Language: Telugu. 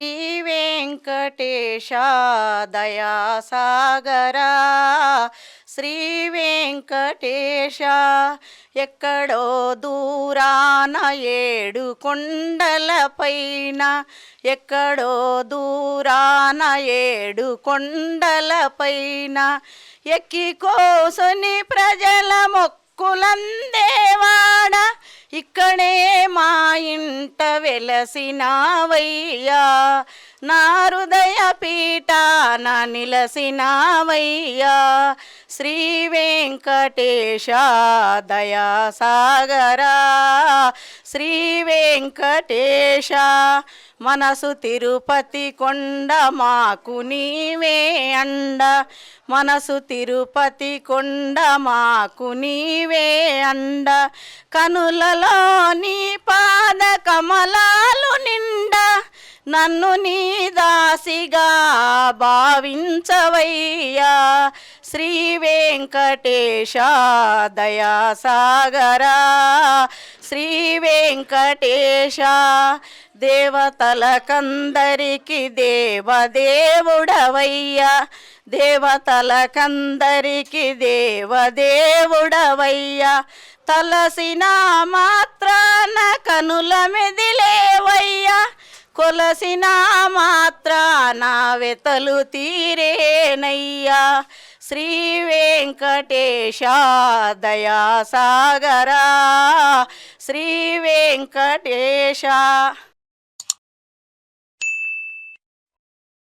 శ్రీ వెంకటేశ దయాసాగరా. శ్రీ వెంకటేశ ఎక్కడో దూరాన ఏడు కొండలపైన ఎక్కడో దూరాన ఏడు కొండలపైన ఎక్కి కోసుని ప్రజల మొక్కులందేవా. ఇక్కడే మా ఇంట వెలసినావయ్యా. నా హృదయ పీఠాన నిలసినావయ్యా. శ్రీ వెంకటేశ దయాసాగరా. శ్రీ వెంకటేశ. మనసు తిరుపతి కొండ మాకు నీవే అండ. మనసు తిరుపతి కొండ మాకు నీవే అండ. కనులలో నీ పాద కమలాలు నిండా. నన్ను నీ దాసిగా భావించవయ్యా. శ్రీ వెంకటేశ దయాసాగరా. శ్రీ వెంకటేశ దేవతలకందరికి దేవదేవుడవయ్యా. దేవతలకందరికి దేవదేవుడవయ్యా. తలసిన మాత్రాన కనుల మెదిలేవయ్యా కొలసిన మాత్రాన వెతలు తీరేనయ్యా. శ్రీ వెంకటేశ దయాసాగరా. శ్రీ వెంకటేశ.